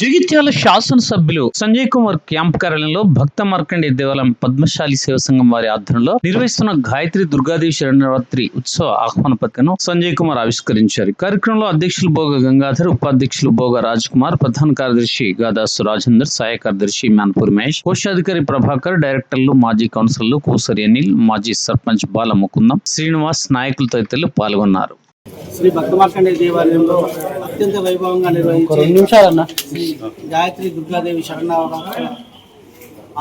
జగిత్యాల శాసనసభ్యులు సంజయ్ కుమార్ క్యాంప్ కార్యాలయంలో భక్త మార్కండే దేవాలయం పద్మశాలి సేవ సంఘం వారి ఆధ్వర్యంలో నిర్వహిస్తున్న గాయత్రి దుర్గాదేవి శరణరాత్రి ఉత్సవ ఆహ్వాన పత్రికను సంజయ్ కుమార్ ఆవిష్కరించారు. కార్యక్రమంలో అధ్యక్షులు భోగ గంగాధర్ ఉపాధ్యక్షులు బోగ రాజ్ కుమార్ ప్రధాన కార్యదర్శి గాదాసు రాజేందర్ సహాయ కార్యదర్శి మ్యాన్పూర్ మహేష్ కోశాధికారి ప్రభాకర్ డైరెక్టర్లు మాజీ కౌన్సిలర్లు కూసరి అనిల్ మాజీ సర్పంచ్ బాల ముకుందం శ్రీనివాస్ నాయకులు తదితరులు పాల్గొన్నారు. శ్రీ భక్తమార్కండే దేవాలయంలో అత్యంత వైభవంగా నిర్వహించే శ్రీ గాయత్రి దుర్గాదేవి శరణావరాత్రి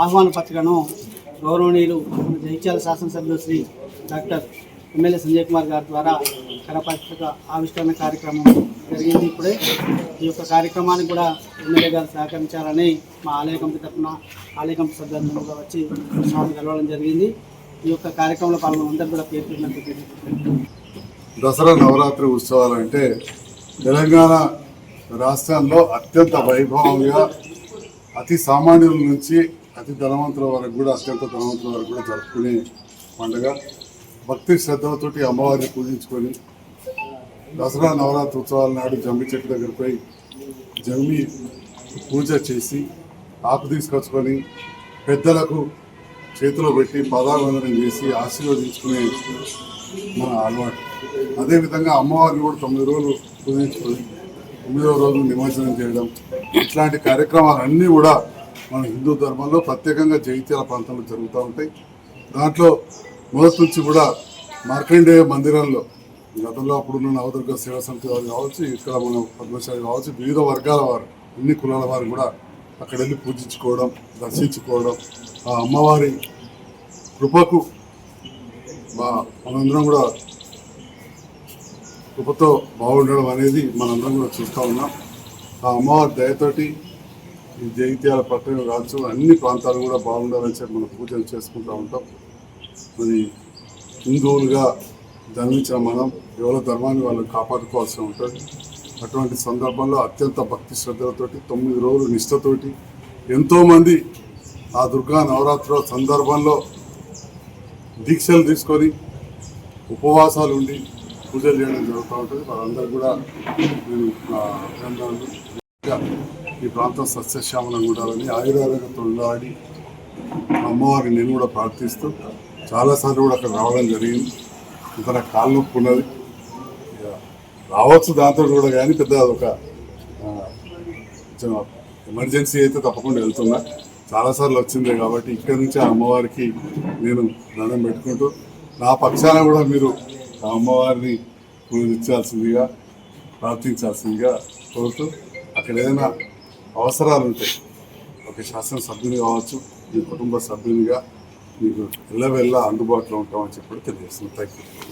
ఆహ్వాన పత్రికను గౌరవనీయులు జగిత్యాల శాసనసభ్యులు శ్రీ డాక్టర్ ఎమ్మెల్యే సంజయ్ కుమార్ గారి ద్వారా కరపత్రిక ఆవిష్కరణ కార్యక్రమం జరిగింది. ఇప్పుడే ఈ యొక్క కార్యక్రమానికి కూడా ఎమ్మెల్యే గారు సహకరించాలని మా ఆలయ కమిటీ తరఫున ఆలయ కమిటీ సభ్యులందరూ కూడా వచ్చి స్వామి కలవడం జరిగింది. ఈ యొక్క కార్యక్రమంలో పాల్గొన్న అందరూ కూడా పేరు దసరా నవరాత్రి ఉత్సవాలు అంటే తెలంగాణ రాష్ట్రంలో అత్యంత వైభవంగా అతి సామాన్యుల నుంచి అతి ధనవంతుల వరకు కూడా అత్యంత ధనవంతుల వరకు కూడా జరుపుకునే పండుగ. భక్తి శ్రద్ధలతోటి అమ్మవారిని పూజించుకొని దసరా నవరాత్రి ఉత్సవాల నాడు జమ్మి చెట్టు దగ్గర పోయి జమ్మి పూజ చేసి ఆకు తీసుకొచ్చుకొని పెద్దలకు చేతిలో పెట్టి పదావందనం చేసి ఆశీర్వదించుకునే మన అలవాటు. అదేవిధంగా అమ్మవారిని కూడా తొమ్మిది రోజులు పూజించుకొని తొమ్మిదవ రోజు నిమజ్జనం చేయడం ఇట్లాంటి కార్యక్రమాలన్నీ కూడా మన హిందూ ధర్మంలో ప్రత్యేకంగా జైత్యాల ప్రాంతంలో జరుగుతూ ఉంటాయి. దాంట్లో మొదటి నుంచి కూడా మార్కండేయ మందిరంలో గతంలో అప్పుడున్న నవదుర్గ సేవా సమితి వారు కావచ్చు ఇక్కడ మనం పద్మశాలి కావచ్చు వివిధ వర్గాల వారు అన్ని కులాల వారు కూడా అక్కడ వెళ్ళి పూజించుకోవడం దర్శించుకోవడం. ఆ అమ్మవారి కృపకు మా- మనందరం కూడా కృపతో బాగుండడం అనేది మనందరం కూడా చూస్తూ ఉన్నాం. ఆ అమ్మవారి దయతోటి ఈ జగిత్యాల పట్టణం కావచ్చు అన్ని ప్రాంతాలు కూడా బాగుండాలని చెప్పి మనం పూజలు చేసుకుంటూ ఉంటాం. మరి హిందువులుగా జన్మించిన మనం ఎవరి ధర్మాన్ని వాళ్ళు కాపాడుకోవాల్సి ఉంటుంది. అటువంటి సందర్భంలో అత్యంత భక్తి శ్రద్ధలతోటి తొమ్మిది రోజులు నిష్ఠతోటి ఎంతోమంది ఆ దుర్గా నవరాత్రుల సందర్భంలో దీక్షలు తీసుకొని ఉపవాసాలు ఉండి పూజలు చేయడం జరుగుతూ ఉంటుంది. వారందరూ కూడా నేను ఈ ప్రాంతం సస్యశ్యామలం ఉండాలని ఆయుర్వేదంతో ఉండాలని అమ్మవారిని నేను కూడా ప్రార్థిస్తూ చాలాసార్లు కూడా అక్కడ రావడం జరిగింది. ఇతర కాళ్ళు ఉన్నది రావచ్చు దాంతో కూడా కానీ పెద్ద ఒక కొంచెం ఎమర్జెన్సీ అయితే తప్పకుండా వెళ్తున్నా. చాలాసార్లు వచ్చిందే కాబట్టి ఇక్కడి నుంచి ఆ అమ్మవారికి నేను దండం పెట్టుకుంటూ నా పక్షాన కూడా మీరు అమ్మవారిని పూజించాల్సిందిగా ప్రార్థించాల్సిందిగా కోరుతూ అక్కడ ఏదైనా అవసరాలు ఉంటాయి ఒక శాసనసభ్యుని కావచ్చు మీ కుటుంబ సభ్యునిగా మీకు ఎల్లవెల్లా అందుబాటులో ఉంటామని చెప్పి తెలియజేస్తున్నాను. Thank you